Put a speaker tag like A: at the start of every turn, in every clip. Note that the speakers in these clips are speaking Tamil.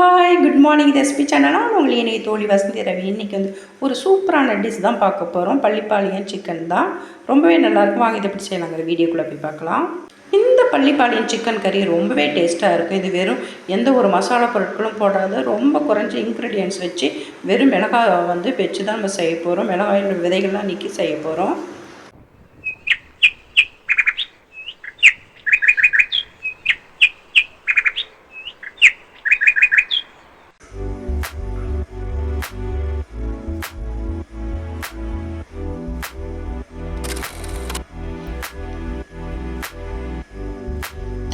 A: ஹாய் குட் மார்னிங் இது எஸ்பி சேனலாக நான் உங்களை இணைய தோழி வசந்தி ரவி. இன்றைக்கி வந்து ஒரு சூப்பரான டிஷ் தான் பார்க்க போகிறோம் பள்ளிப்பாளையம் சிக்கன் தான். ரொம்பவே நல்லாயிருக்கும் வாங்கி இதை எப்படி செய்யலாங்கிற வீடியோக்குள்ளே போய் பார்க்கலாம். இந்த பள்ளிப்பாளையம் சிக்கன் கறி ரொம்பவே டேஸ்ட்டாக இருக்கும். இது வெறும் எந்த ஒரு மசாலா பொருட்களும் போடாத ரொம்ப குறைஞ்ச இன்க்ரீடியன்ஸ் வச்சு வெறும் மிளகாய் வந்து வச்சு தான் நம்ம செய்ய போகிறோம் மிளகாயில் விதைகள்லாம் நீக்கி செய்ய போகிறோம்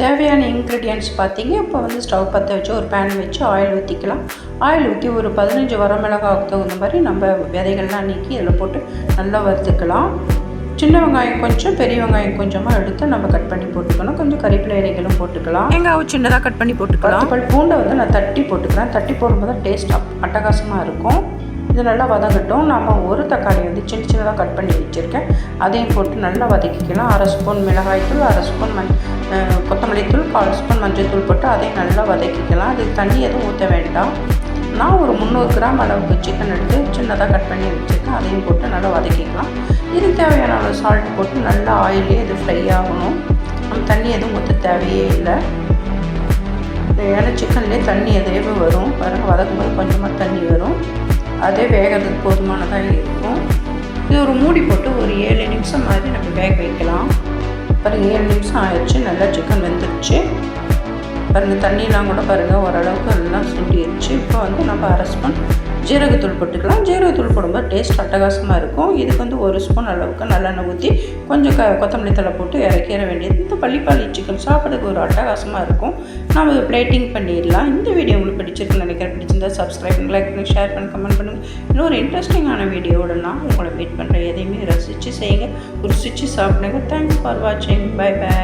A: தேவையான இன்க்ரீடியன்ட்ஸ் பார்த்தீங்க. இப்போ வந்து ஸ்டவ் பற்ற வச்சு ஒரு பேன் வச்சு ஆயில் ஊற்றிக்கலாம் ஆயில் ஊற்றி ஒரு பதினஞ்சு வரமிளகாவுக்கு தகுந்த மாதிரி நம்ம விதைகள்லாம் நீக்கி இதில் போட்டு நல்லா வறுத்துக்கலாம். சின்ன வெங்காயம் கொஞ்சம் பெரிய வெங்காயம் கொஞ்சமாக எடுத்து நம்ம கட் பண்ணி போட்டுக்கணும். கொஞ்சம் கறிப்பிலை இலைகளும் போட்டுக்கலாம். வெங்காயம் சின்னதாக கட் பண்ணி போட்டுக்கலாம். பல் பூண்டை வந்து நான் தட்டி போட்டுக்கிறேன். தட்டி போடும்போது டேஸ்ட் அட்டகாசமாக இருக்கும். இது நல்லா வதங்கட்டும். நம்ம ஒரு தக்காளி வந்து சின்ன சின்னதாக கட் பண்ணி வச்சுருக்கேன். அதையும் போட்டு நல்லா வதக்கிக்கலாம். அரை ஸ்பூன் மிளகாய்த்தூள் அரை ஸ்பூன் மண் கொத்தமல்லி தூள் கால் ஸ்பூன் மஞ்சள் தூள் போட்டு அதையும் நல்லா வதக்கிக்கலாம். அதுக்கு தண்ணி எதுவும் ஊற்ற வேண்டாம். நான் ஒரு முந்நூறு கிராம் அளவுக்கு சிக்கன் எடுத்து சின்னதாக கட் பண்ணி வச்சுருக்கேன். அதையும் போட்டு நல்லா வதக்கிக்கலாம். இது தேவையான அளவு சால்ட் போட்டு நல்லா ஆயிலே இது ஃப்ரை ஆகணும். நம்ம தண்ணி எதுவும் ஊற்ற தேவையே இல்லை. ஏன்னா சிக்கன்லேயே தண்ணி எதையவே வரும். பாருங்கள் வதக்கும்போது கொஞ்சமாக தண்ணி வரும். அதே வேகிறதுக்கு போதுமானதாக இருக்கும். இது ஒரு மூடி போட்டு ஒரு ஏழு நிமிஷம் மாதிரி நம்ம வேக வைக்கலாம். அப்புறம் ஏழு நிமிஷம் ஆயிடுச்சு. நல்லா சிக்கன் வெந்துடுச்சு பாருங்கள் தண்ணியெலாம் கூட பாருங்கள் ஓரளவுக்கு எல்லாம் சுண்டிடுச்சு இப்போ வந்து நம்ம அரை ஸ்பூன் ஜீரகத்தூள் போட்டுக்கலாம். ஜீரகத்தூள் போடும்போது டேஸ்ட் அட்டகாசமாக இருக்கும். இதுக்கு வந்து ஒரு ஸ்பூன் அளவுக்கு நல்லெண்ணெய் ஊற்றி கொஞ்சம் க கொத்தமல்லி தலை போட்டு இறக்கிற வேண்டியது. இந்த பள்ளிப்பாளி சிக்கன் சாப்பிட்றதுக்கு ஒரு அட்டகாசமாக இருக்கும். நம்ம இதை பிளேட்டிங் பண்ணிடலாம். இந்த வீடியோ உங்களுக்கு பிடிச்சிருக்குன்னு நினைக்கிறேன். பிடிச்சிருந்தா சப்ஸ்கிரைப் லைக் பண்ணி ஷேர் பண்ணி கமெண்ட் பண்ணுங்கள் இன்னொரு இன்ட்ரெஸ்டிங்கான வீடியோவோட நான் உங்களை வெயிட் பண்ணுறேன் எதையுமே ரசித்து செய்யுங்க. ருசித்து சாப்பிடுங்க. தேங்க்ஸ் ஃபார் வாட்சிங் பை பை